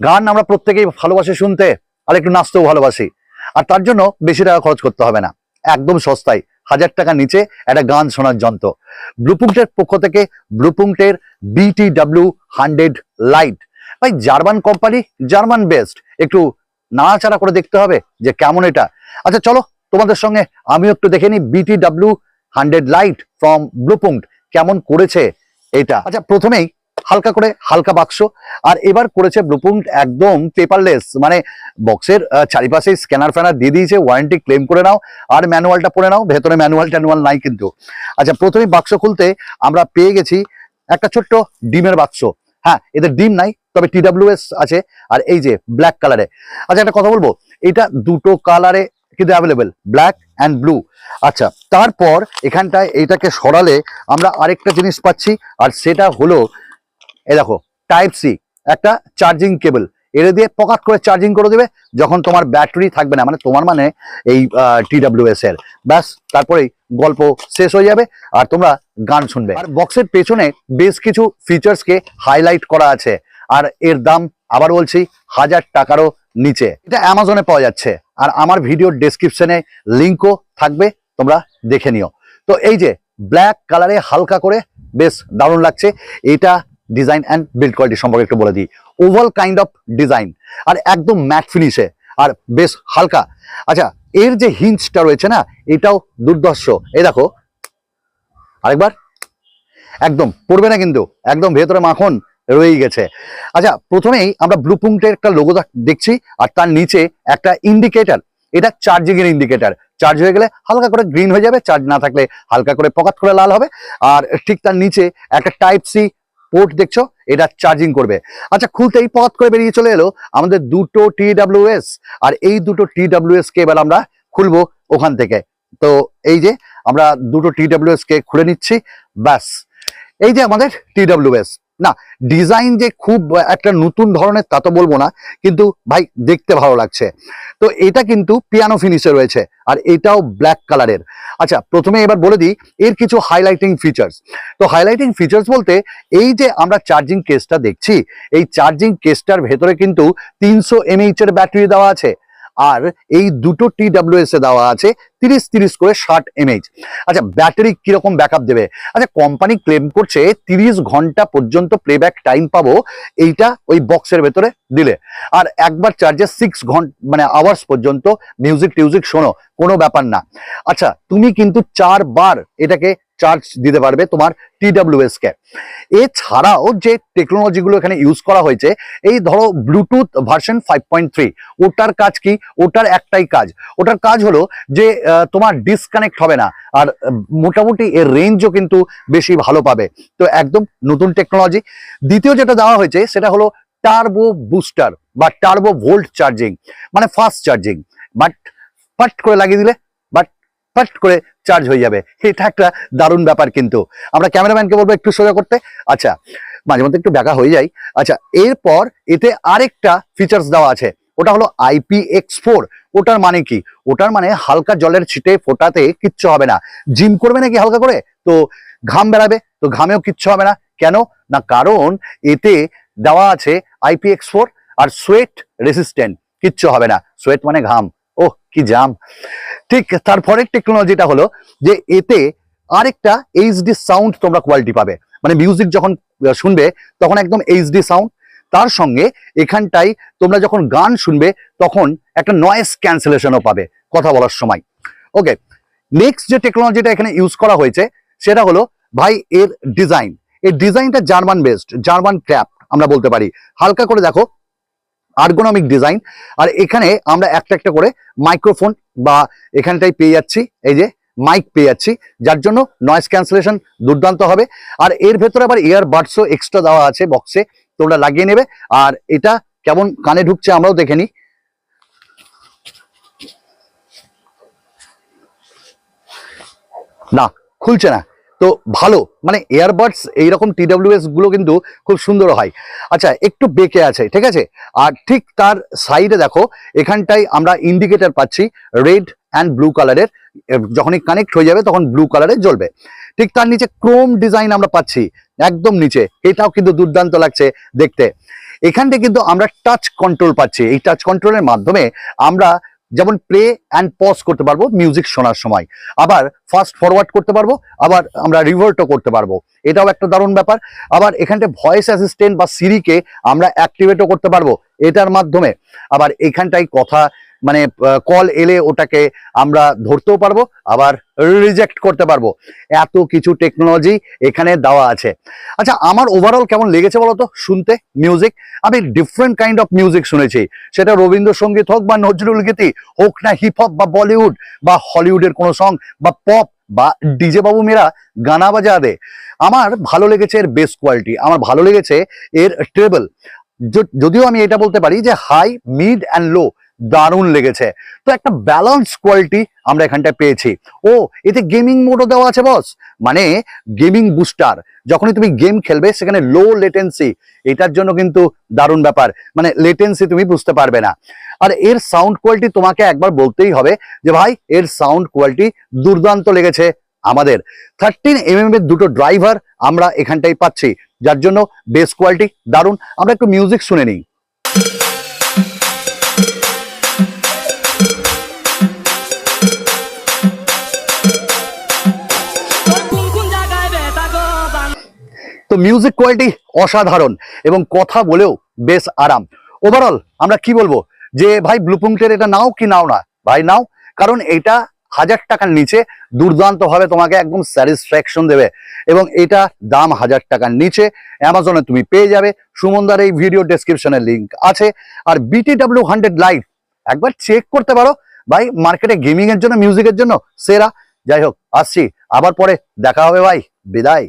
গান আমরা প্রত্যেকেই ভালোবাসি শুনতে, আর একটু নাচতেও ভালোবাসি। আর তার জন্য বেশি টাকা খরচ করতে হবে না। একদম সস্তায়, হাজার টাকা নিচে একটা গান শোনার যন্ত্র। ব্লুপুংটের পক্ষ থেকে ব্লুপুংটের বিটি ডাব্লিউ হান্ড্রেড লাইট ভাই জার্মান কোম্পানি জার্মান বেস্ট একটু নাড়াচাড়া করে দেখতে হবে যে কেমন এটা। আচ্ছা চলো তোমাদের সঙ্গে আমিও একটু দেখে নিই BT W hundred light from Blaupunkt কেমন করেছে এটা? আচ্ছা প্রথমেই হালকা করে হালকা বাক্স। আর এবার করেছে ব্লুপুংট একদম পেপারলেস মানে বক্সের চারিপাশে স্ক্যানার ফ্যানার দিয়ে দিয়েছে ওয়ারেন্টি ক্লেম করে নাও, আর ম্যানুয়ালটা পড়ে নাও, ভেতরে ম্যানুয়াল ট্যানুয়াল নাই কিন্তু। আচ্ছা প্রথমেই বাক্স খুলতে আমরা পেয়ে গেছি একটা ছোট্ট ডিমের বাক্স। হ্যাঁ এদের ডিম নাই, তবে টিডাব্লিউএস আছে, আর এই যে ব্ল্যাক কালারে আচ্ছা একটা কথা বলব, এটা দুটো কালারে কিন্তু অ্যাভেলেবেল ব্ল্যাক অ্যান্ড ব্লু আচ্ছা তারপর এখানটায় এইটাকে সরালে আমরা আরেকটা জিনিস পাচ্ছি, আর সেটা হলো এই দেখো টাইপ সি একটা চার্জিং কেবল এর দিয়ে পকাট করে চার্জিং করে দেবে, যখন তোমার ব্যাটারি থাকবে না মানে তোমার মানে এই টিডাব্লিউএস এর। ব্যাস, তারপরেই গল্প শেষ হয়ে যাবে, আর তোমরা গান শুনবে। আর বক্সের পেছনে বেশ কিছু ফিচার্সকে হাইলাইট করা আছে, আর এর দাম আবার বলছি হাজার টাকারও নিচে। এটা অ্যামাজনে পাওয়া যাচ্ছে, আর আমার ভিডিওর ডেসক্রিপশনে লিঙ্কও থাকবে, তোমরা দেখে নিও। তো এই যে ব্ল্যাক কালারে হালকা করে বেশ দারুণ লাগছে। এটা ডিজাইন অ্যান্ড বিল্ড কোয়ালিটি সম্পর্কে একটু বলে দিই। ওভাল কাইন্ড অফ ডিজাইন আর একদম ম্যাট ফিনিশে আর বেশ হালকা। আচ্ছা এর যে হিঞ্চটা রয়েছে না, এটাও দুর্দর্শ এই দেখো। আরেকবার। একদম। পড়বে না কিন্তু। একদম ভেতরে মাখন রয়েই গেছে। আচ্ছা প্রথমেই আমরা ব্লুপুংটের একটা লোগো দেখছি, আর তার নিচে একটা ইন্ডিকেটার এটা চার্জিংয়ের ইন্ডিকেটার চার্জ হয়ে গেলে হালকা করে গ্রিন হয়ে যাবে। চার্জ না থাকলে হালকা করে পকাত করে লাল হবে। আর ঠিক তার নিচে একটা টাইপ সি পোর্ট দেখছ? এটা চার্জিং করবে। আচ্ছা খুলতেই পথ করে বেরিয়ে চলে এলো আমাদের দুটো টিডাব্লিউএস আর এই দুটো টিডাব্লিউএস কে এবার আমরা খুলবো ওখান থেকে। তো এই যে, আমরা দুটো টিডাব্লিউএস কে খুলে নিচ্ছি, ব্যাস। এই যে আমাদের টিডাব্লিউএস না ডিজাইন যে খুব একটা নতুন ধরনের তা তো বলব না, কিন্তু ভাই দেখতে ভালো লাগছে। তো এটা কিন্তু পিয়ানো ফিনিশে রয়েছে, আর এটাও ব্ল্যাক কালারের আচ্ছা প্রথমে এবার বলে দিই, এর কিছু হাইলাইটিং ফিচার্স তো হাইলাইটিং ফিচার্স বলতে, এই যে আমরা চার্জিং কেসটা দেখছি, এই চার্জিং কেসটার ভেতরে কিন্তু তিনশো এমএইচ এর ব্যাটারি দেওয়া আছে। আর এই দুটো টিডাব্লিউএস এ দেওয়া আছে তিরিশ তিরিশ করে ষাট এমএইচ আচ্ছা ব্যাটারি কীরকম ব্যাকআপ দেবে? আচ্ছা কোম্পানি ক্লেম করছে তিরিশ ঘণ্টা পর্যন্ত প্লেব্যাক টাইম পাবো এইটা ওই বক্সের ভেতরে দিলে। আর একবার চার্জে সিক্স ঘণ্টা মানে আওয়ার্স পর্যন্ত মিউজিক টিউজিক শোনো, কোনো ব্যাপার না। আচ্ছা তুমি কিন্তু চারবার এটাকে চার্জ দিতে পারবে তোমার টিডাব্লিউএস কে এছাড়াও যে টেকনোলজিগুলো এখানে ইউজ করা হয়েছে, এই ধরো Bluetooth version five point three ওটার কাজ কি? ওটার একটাই কাজ। ওটার কাজ হলো যে তোমার ডিসকানেক্ট হবে না। আর মোটামুটি এর রেঞ্জও কিন্তু বেশি ভালো পাবে। তো একদম নতুন টেকনোলজি দ্বিতীয় যেটা দেওয়া হয়েছে, সেটা হলো টার্বো বুস্টার বা টার্বো ভোল্ট চার্জিং মানে ফাস্ট চার্জিং বাট ফাট করে লাগিয়ে দিলে ফাট করে চার্জ হয়ে যাবে। এটা একটা দারুণ ব্যাপার কিন্তু। আমরা ক্যামেরাম্যানকে বলব একটু সোজা করতে। আচ্ছা মাঝে মধ্যে একটু ব্যাকা হয়ে যায়। আচ্ছা এরপর এতে আরেকটা ফিচার্স দেওয়া আছে। ওটা হলো আইপি এক্স ফোর ওটার মানে কি? ওটার মানে হালকা জলের ছিটে ফোটাতে কিচ্ছু হবে না। জিম করবে নাকি হালকা করে? তো ঘাম বেড়াবে, তো ঘামেও কিচ্ছু হবে না। কেন? না, কারণ এতে দেওয়া আছে আইপি এক্স ফোর আর সোয়েট রেসিস্ট্যান্ট কিচ্ছু হবে না। সোয়েট মানে ঘাম। ওহ, কি জাম। ঠিক তারপরের টেকনোলজিটা হলো যে এতে আরেকটা এইচডি সাউন্ড তোমরা কোয়ালিটি পাবে। মানে মিউজিক যখন শুনবে, তখন একদম এইচডি সাউন্ড তার সঙ্গে এখানটাই তোমরা যখন গান শুনবে, তখন একটা নয়েস ক্যান্সেলেশনও পাবে কথা বলার সময়। ওকে নেক্সট যে টেকনোলজিটা এখানে ইউজ করা হয়েছে, সেটা হলো, ভাই, এর ডিজাইন এর ডিজাইনটা জার্মান বেসড জার্মান ক্র্যাপ আমরা বলতে পারি। হালকা করে দেখো আর্গোনমিক ডিজাইন আর এখানে আমরা একটা একটা করে মাইক্রোফোন বা এখানটাই পেয়ে যাচ্ছি, এই যে মাইক পেয়ে যাচ্ছি, যার জন্য নয়েজ ক্যান্সেলেশন দুর্দান্ত হবে। আর এর ভেতরে আবার ইয়ার বাডসও এক্সট্রা দেওয়া আছে বক্সে তোমরা লাগিয়ে নেবে। আর এটা কেমন কানে ঢুকছে আমরাও দেখে নিই। না, খুলছে না। তো ভালো মানে এয়ারবাডস এইরকম টিডাব্লিউএসগুলো কিন্তু খুব সুন্দর হয়। আচ্ছা একটু বেঁকে আছে, ঠিক আছে? আর ঠিক তার সাইডে দেখো এখানটাই আমরা ইন্ডিকেটার পাচ্ছি রেড অ্যান্ড ব্লু কালারের যখনই কানেক্ট হয়ে যাবে তখন ব্লু কালারে জ্বলবে। ঠিক তার নিচে ক্রোম ডিজাইন আমরা পাচ্ছি, একদম নিচে। এটাও কিন্তু দুর্দান্ত লাগছে দেখতে। এখানটা কিন্তু আমরা টাচ কন্ট্রোল পাচ্ছি। এই টাচ কন্ট্রোলের মাধ্যমে আমরা যেমন প্লে অ্যান্ড পজ করতে পারব মিউজিক শোনার সময়। আবার ফাস্ট ফরওয়ার্ড করতে পারব, আবার আমরা রিভার্টও করতে পারব। এটাও একটা দারুণ ব্যাপার। আবার এখানটা ভয়েস অ্যাসিস্ট্যান্ট বা সিরিকে আমরা অ্যাক্টিভেটও করতে পারব, এটার মাধ্যমে। আবার এখানটাই কথা মানে কল এলে ওটাকে আমরা ধরতেও পারব, আবার রিজেক্ট করতে পারব। এত কিছু টেকনোলজি এখানে দেওয়া আছে। আচ্ছা আমার ওভারঅল কেমন লেগেছে বলতো? শুনতে মিউজিক আমি ডিফারেন্ট কাইন্ড অফ মিউজিক শুনেছি। সেটা রবীন্দ্রসঙ্গীত হোক বা নজরুল গীতি হোক না হিপ হপ বা বলিউড বা হলিউডের কোনো সং বা পপ বা ডিজে বাবু মেরা গানা বাজা দে। আমার ভালো লেগেছে এর বেস কোয়ালিটি আমার ভালো লেগেছে এর ট্রেবল যদিও আমি এটা বলতে পারি যে হাই মিড অ্যান্ড লো দারুণ লেগেছে। তো একটা ব্যালেন্স কোয়ালিটি আমরা এখানটায় পেয়েছি। ও, এতে গেমিং মোডও দেওয়া আছে বস মানে গেমিং বুস্টার যখনই তুমি গেম খেলবে, সেখানে লো লেটেন্সি এটার জন্য কিন্তু দারুণ ব্যাপার। মানে লেটেন্সি তুমি বুঝতে পারবে না। আর এর সাউন্ড কোয়ালিটি তোমাকে একবার বলতেই হবে যে, ভাই, এর সাউন্ড কোয়ালিটি দুর্দান্ত লেগেছে আমাদের। থার্টিন এমএম এর দুটো ড্রাইভার আমরা এখানটাই পাচ্ছি। যার জন্য বেস কোয়ালিটি দারুণ। আমরা একটু মিউজিক শুনে নিই। মিউজিক কোয়ালিটি অসাধারণ এবং কথা বলেও বেশ আরাম। ওভারঅল আমরা কি বলব? যে ভাই ব্লুপুঙ্কটের এটা নাও কি নাও না? ভাই, নাও। কারণ এটা হাজার টাকার নিচে দুর্দান্ত ভাবে তোমাকে একদম স্যাটিসফ্যাকশন দেবে। এবং এটা দাম হাজার টাকার নিচে অ্যামাজনে তুমি পেয়ে যাবে। সুমনদার এই ভিডিও ডেসক্রিপশনের লিঙ্ক আছে। আর বিটিডাব্লিউ হান্ড্রেড লাইভ একবার চেক করতে পারো। ভাই মার্কেটে গেমিং এর জন্য মিউজিকের জন্য সেরা। যাই হোক, আসছি। আবার পরে দেখা হবে ভাই। বিদায়।